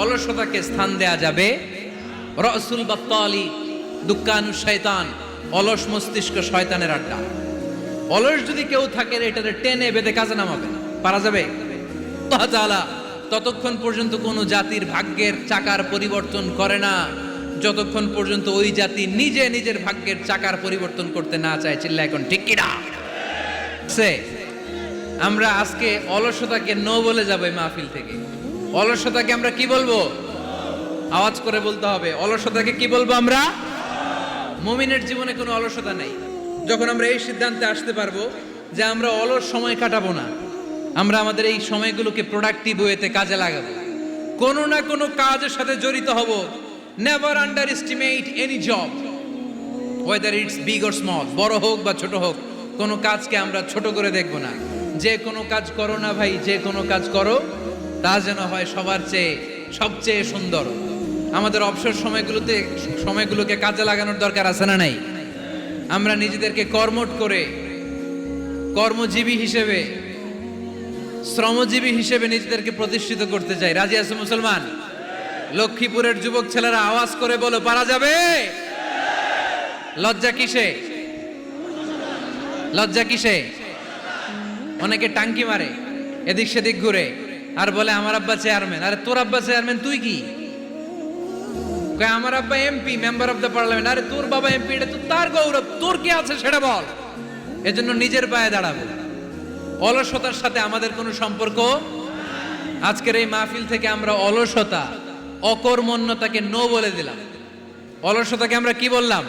অলসতাকে স্থান দেয়া যাবে। রসুল বাত্তালি দুঃখানু শয়তান, অলস মস্তিষ্ক শয়তানের আড্ডা। অলস যদি কেউ থাকে এটাতে টেনে বেঁধে কাজে নামাবে পারা যাবে? ততক্ষণ পর্যন্ত কোনো জাতির ভাগ্যের চাকার পরিবর্তন করে না। যতক্ষণ পর্যন্ত ওই জাতি নিজে নিজের ভাগ্যের চাকার পরিবর্তন করতে না চায়, চিল্লা এখন ঠিক সে, আমরা আজকে অলসতাকে নো বলে যাব মাহফিল থেকে। অলসতাকে আমরা কি বলব? আওয়াজ করে বলতে হবে। অলসতাকে কি বলব আমরা? মুমিনের জীবনে কোনো অলসতা নেই। যখন আমরা এই সিদ্ধান্তে আসতে পারব যে আমরা অলস সময় কাটাবো না, আমরা আমাদের এই সময়গুলোকে প্রোডাক্টিভ ওয়েতে কাজে লাগাবো। কোনো না কোনো কাজের সাথে জড়িত হব। Never underestimate any job whether it's big or small বড় হোক বা ছোট হোক, কোনো কাজকে আমরা ছোট করে দেখব না। যে কোনো কাজ করো না ভাই, যে কোনো কাজ করো। তা যেন হয় সবার চেয়ে, সবচেয়ে সুন্দর। আমাদের অবসর সময়গুলোতে, সময়গুলোকে কাজে লাগানোর দরকার আছে না নাই? আমরা নিজেদেরকে কর্মট করে, কর্মজীবী হিসেবে, শ্রমজীবী হিসেবে নিজেদেরকে প্রতিষ্ঠিত করতে চাই। রাজি আছে মুসলমান? লক্ষ্মীপুরের যুবক ছেলেরা আওয়াজ করে বলো, পারা যাবে? লজ্জা কিসে? লজ্জা কিসে? অনেকে টাঙ্কি মারে, এদিক সেদিক ঘুরে। আর বলে, আমার আব্বা চেয়ারম্যান আরে, তোর আব্বা চেয়ারম্যান তুই কি? আমার আব্বা MP member of the parliament আরে, তোর বাবা এমপি এটা তো তার গৌরব। তোর কি আছে সেটা বল? এজন্য নিজের পায়ে দাঁড়াবো। অলসতার সাথে আমাদের কোনো সম্পর্ক আজকের এই মাহফিল থেকে আমরা অলসতা, অকর্মণ্যতাকে নো বলে দিলাম। অলসতাকে আমরা কি বললাম?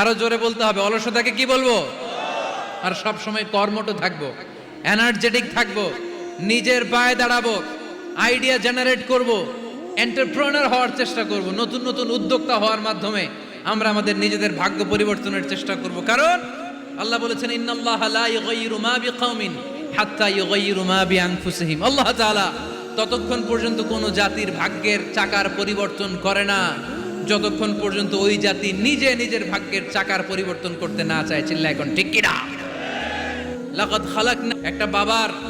আরও জোরে বলতে হবে। অলসতাকে কি বলব? আর সব সময় কর্মঠ থাকব এনার্জেটিক থাকব। নিজের পায়ে দাঁড়াবো আইডিয়া জেনারেট করব এন্টারপ্রেনার হওয়ার চেষ্টা করব, নতুন নতুন উদ্যোক্তা হওয়ার মাধ্যমে আমরা আমাদের নিজেদের ভাগ্য পরিবর্তনের চেষ্টা করব। কারণ আল্লাহ বলেছেন, ইন্নাল্লাহ লা ইউগাইয়িরু মা বিকাউমিন হাত্তা ইউগাইয়িরু মা বিআনফুসিহিম। আল্লাহ তাআলা ততক্ষণ পর্যন্ত কোনো জাতির ভাগ্যের চাকার পরিবর্তন করে না। যতক্ষণ পর্যন্ত ওই জাতি নিজে নিজের ভাগ্যের চাকার পরিবর্তন করতে না চায় চিল্লা এখন ঠিক কিনা? লাকাদ খালাকনা একটা বাবার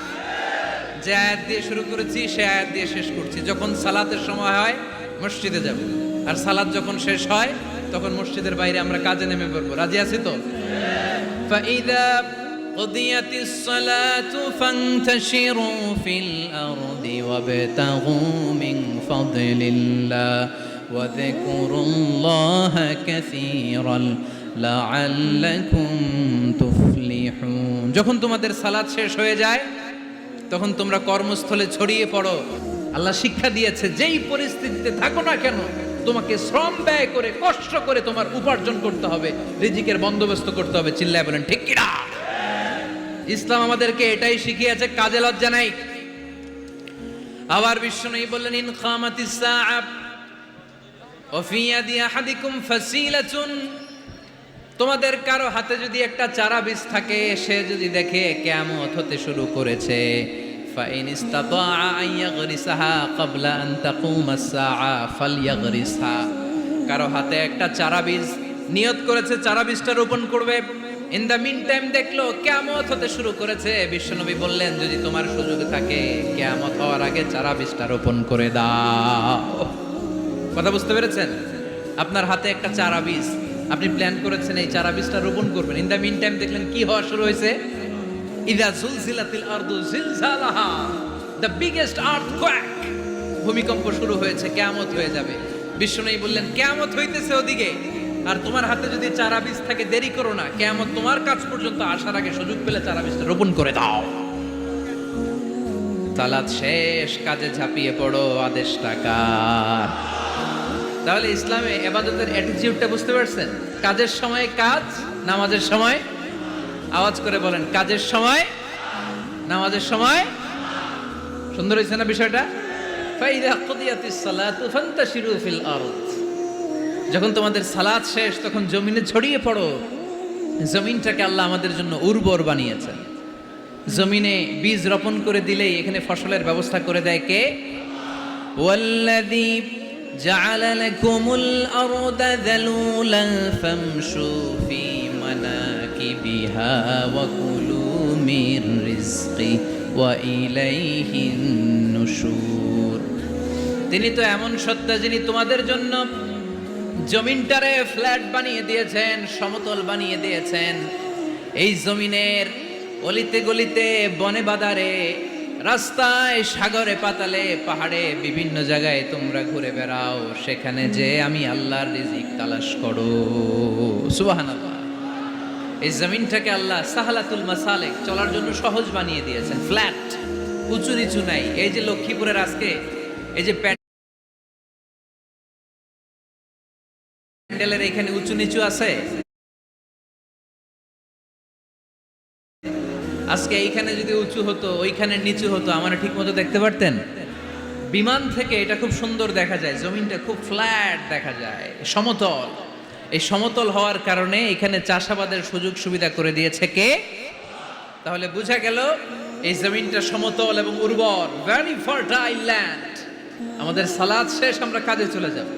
যে আয়াত দিয়ে শুরু করেছি সে আয়াত দিয়ে শেষ করছি যখন সালাতের সময় হয় মসজিদে যাব আর সালাত যখন শেষ হয় তখন মসজিদের বাইরে আমরা কাজে নেমে পড়বো রাজি আছি তো فإذا قضيت الصلاة فانتشروا في الأرض وابتغوا من فضل الله وذكروا الله كثيرا لعلكم تفلحون যখন তোমাদের সালাত শেষ হয়ে যায় তখন তোমরা কর্মস্থলে ছড়িয়ে পড়ো। আল্লাহ শিক্ষা দিয়েছে, যেই পরিস্থিতিতে থাকো না কেন, তোমাকে শ্রম ব্যয় করে, কষ্ট করে তোমার উপার্জন করতে হবে, রিজিকের বন্দোবস্ত করতে হবে। চিল্লায় বলেন, ঠিক কিনা? ইসলাম আমাদেরকে এটাই শিখিয়েছে, কাজে লজ্জা নাই। আবার বিশ্ব নেই বললেন ইনকামাতিস সাআব, ওয়া দিয়া হাদিকুম আহাদিকুম ফাসিলাতুন। তোমাদের কারো হাতে যদি একটা চারা বীজ থাকে সে যদি দেখে কেমত হতে শুরু করেছে فإن استطاع أن يغرسها قبل أن تقوم الساعة فليغرسها কারো হাতে একটা চারা বীজ নিয়ত করেছে চারা বীজটা রোপণ করবে ইন দ্য মিন টাইম দেখলো কেয়ামত হতে শুরু করেছে বিশ্বনবী বললেন যদি তোমার সুযোগ থাকে কেয়ামত হওয়ার আগে চারা বীজটা রোপণ করে দাও কথা বুঝতে পেরেছেন আপনার হাতে একটা চারা বীজ আপনি প্ল্যান করেছেন এই চারা বীজটা রোপণ করবেন। ইন দ্য মিন টাইম দেখলেন কি হওয়া শুরু হয়েছে? ইদা জুলজিলাতিল আরদু জিলজালাহা। দ্য বিগেস্ট আর্থকোয়াক ভূমিকম্প শুরু হয়েছে, কিয়ামত হয়ে যাবে। বিষ্ণু বললেন, কিয়ামত হইতেছে ওদিকে। আর তোমার হাতে যদি চারা বীজ থাকে, দেরি করো না। কিয়ামত তোমার কাছ পর্যন্ত আসার আগে সুযোগ পেলে চারা বীজটা রোপণ করে দাও। তালাত শেষ, কাজে ঝাঁপিয়ে পড়ো, আদেশ টাকার তাহলে ইসলামে এবাদতের অ্যাটিটিউডটা বুঝতে পারছেন? কাজের সময় কাজ, নামাজের সময় আওয়াজ করে বলেন, কাজের সময়, নামাজের সময়। সুন্দর হয়েছে না বিষয়টা? যখন তোমাদের সালাদ শেষ, তখন জমিনে ছড়িয়ে পড়ো। জমিনটাকে আল্লাহ আমাদের জন্য উর্বর বানিয়েছেন। জমিনে বীজ রোপণ করে দিলেই এখানে ফসলের ব্যবস্থা করে দেয় কে? جعل لكم الأرض ذلولا فامشوا في مناكبها وكلوا من رزقه وإليه النشور তিনি তো এমন সত্তা যিনি তোমাদের জন্য জমিনটারে ফ্ল্যাট বানিয়ে দিয়েছেন সমতল বানিয়ে দিয়েছেন এই জমিনের অলিতে গলিতে বনে বাদারে রাস্তায়, সাগরে, পাতালে, পাহাড়ে, বিভিন্ন জায়গায় তোমরা ঘুরে বেড়াও। সেখানে যে আমি আল্লাহর রিজিক তালাশ করো। সুবহানাল্লাহ। এই জমিনটাকে আল্লাহ সাহালাতুল মাসালেক চলার জন্য সহজ বানিয়ে দিয়েছেন। ফ্ল্যাট, উঁচু নিচু নাই। এই যে লক্ষ্মীপুরের আজকে, এই যে প্যান্ডেলের এখানে উঁচু নিচু আছে। আজকে এইখানে যদি উঁচু হতো, ওইখানে নিচু হতো, আমার ঠিক মতো দেখতে পারতেন? বিমান থেকে এটা খুব সুন্দর দেখা যায়, জমিনটা খুব ফ্ল্যাট দেখা যায়, সমতল। এই সমতল হওয়ার কারণে এখানে চাষাবাদের সুযোগ সুবিধা করে দিয়েছে কে? তাহলে বোঝা গেল, এই জমিনটা সমতল এবং উর্বর ভেরি ফার্টাইল ল্যান্ড আমাদের সালাদ শেষ, আমরা কাজে চলে যাব।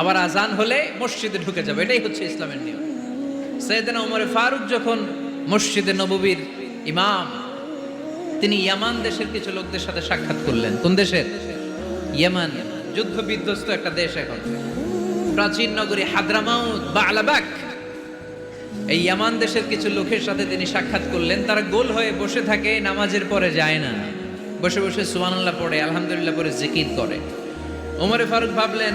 আবার আজান হলে মসজিদে ঢুকে যাবে, এটাই হচ্ছে ইসলামের নিয়ম। সৈয়দনা উমরে ফারুক যখন মসজিদে নববীর ইমাম, তিনি ইয়ামান দেশের কিছু লোকদের সাথে সাক্ষাৎ করলেন। কোন দেশের? ইয়ামান যুদ্ধ বিধ্বস্ত একটা দেশ এখন। প্রাচীন নগরী হাদ্রামাউত বা আলাবাক এই ইয়ামান দেশের কিছু লোকের সাথে তিনি সাক্ষাৎ করলেন। তারা গোল হয়ে বসে থাকে, নামাজের পরে যায় না। বসে বসে সুবহানাল্লাহ পড়ে, আলহামদুলিল্লাহ পরে জিকির করে। ওমরে ফারুক ভাবলেন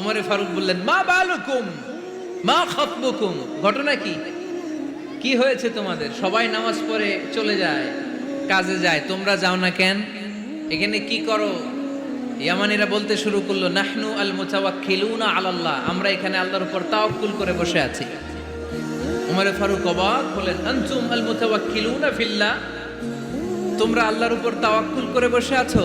ওমরে ফারুক বললেন, মা বালুকুম, মা খতবুকুম। ঘটনা কি? কি হয়েছে তোমাদের? সবাই নামাজ পড়ে চলে যায়, কাজে যায়, তোমরা যাও না কেন? এখানে কি করো? ইয়ামানিরা বলতে শুরু করল, নাহনু আল মুতাওয়াক্কিলুনা আলাল্লাহ। আমরা এখানে আল্লাহর উপর তাওয়াক্কুল করে বসে আছি। উমরে ফারুক অবাক হলেন, আনতুম আল মুতাওয়াক্কিলুনা ফিল্লাহ? তোমরা আল্লাহর উপর তাওয়াক্কুল করে বসে আছো?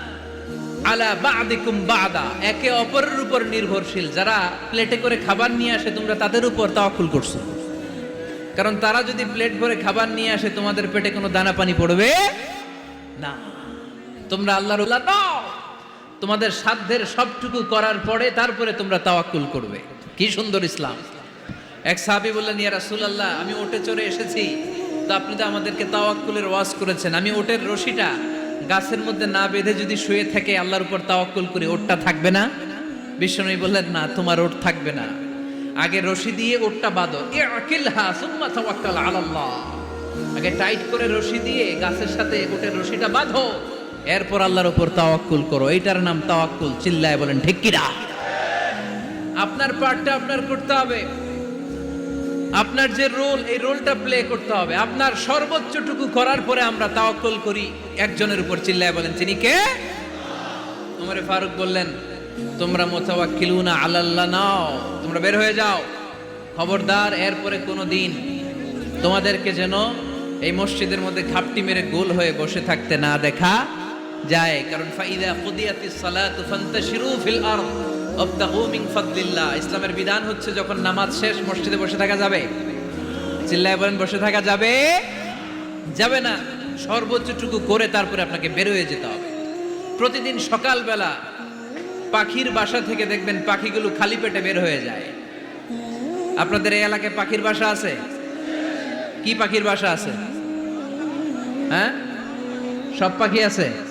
আলা বাদিকুম বাদা, একে অপরের উপর নির্ভরশীল। যারা প্লেটে করে খাবার নিয়ে আসে, তোমরা তাদের উপর তাওয়াক্কুল করছ। কারণ তারা যদি প্লেট ভরে খাবার নিয়ে আসে, তোমাদের পেটে কোনো দানা পানি পড়বে না। তোমরা আল্লাহর উল্লাহ নাও। তোমাদের সাধ্যের সবটুকু করার পরে তারপরে তোমরা তাওয়াক্কুল করবে। কি সুন্দর ইসলাম। এক সাহাবি বললেন, ইয়া রাসূলুল্লাহ, আমি ওটে চড়ে এসেছি। তো আপনি তো আমাদেরকে তাওয়াক্কুলের ওয়াজ করেছেন। আমি ওটের রশিটা গাছের মধ্যে না বেঁধে যদি শুয়ে থাকে, আল্লাহর উপর তাওয়াক্কুল করে, ওটটা থাকবে না? বিষ্ণু বললেন, না, তোমার ওট থাকবে না। আগে রশি দিয়ে ওটটা বাঁধো। আলাল্লাহ। আগে টাইট করে রশি দিয়ে গাছের সাথে ওটের রশিটা বাঁধো। এরপর আল্লাহর উপর তাওয়াক্কুল করো। এইটার নাম তাওয়াক্কুল। চিল্লায় বলেন, ঠিক কিনা আপনার পার্টটা আপনার করতে হবে। আপনার যে রোল, এই রোলটা প্লে করতে হবে। আপনার সর্বোচ্চটুকু করার পরে আমরা তাওয়াক্কুল করি। একজনের উপর চিল্লায় বলেন, তিনি কে? উমরে ফারুক বললেন, তোমরা মোতাওয়াক্কিলুনা আলাল্লাহ নাও, তোমরা বের হয়ে যাও। খবরদার, এরপরে কোনো দিন তোমাদেরকে যেন এই মসজিদের মধ্যে ঘাপটি মেরে গোল হয়ে বসে থাকতে না দেখা যায়। কারণ ফাইদা কুদিয়াতিস সালাতু ফান্তাশিরু ফিল আরদ। মিন ফাদলিল্লাহ ইসলামের বিধান হচ্ছে যখন নামাজ শেষ, মসজিদে বসে থাকা যাবে। চিল্লায় বলেন, বসে থাকা যাবে? যাবে না। সর্বোচ্চটুকু করে তারপরে আপনাকে বের হয়ে যেতে হবে। প্রতিদিন সকালবেলা পাখির বাসা থেকে দেখবেন পাখিগুলো খালি পেটে বের হয়ে যায়। আপনাদের এই এলাকায় পাখির বাসা আছে? কি পাখির বাসা আছে? হ্যাঁ? সব পাখি আছে?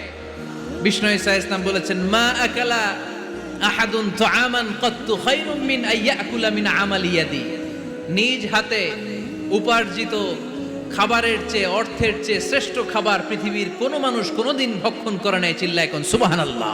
বিষ্ণু ইসা ইসলাম বলেছেন, মা আকালা আহাদুন তুআমান কত্তু খৈরুম মিন আইয়াকুলা মিন আমাল ইয়াদি। নিজ হাতে উপার্জিত খাবারের চেয়ে, অর্থের চেয়ে শ্রেষ্ঠ খাবার পৃথিবীর কোনো মানুষ কোনোদিন ভক্ষণ করে নাই এখন কোন। সুবহানাল্লাহ।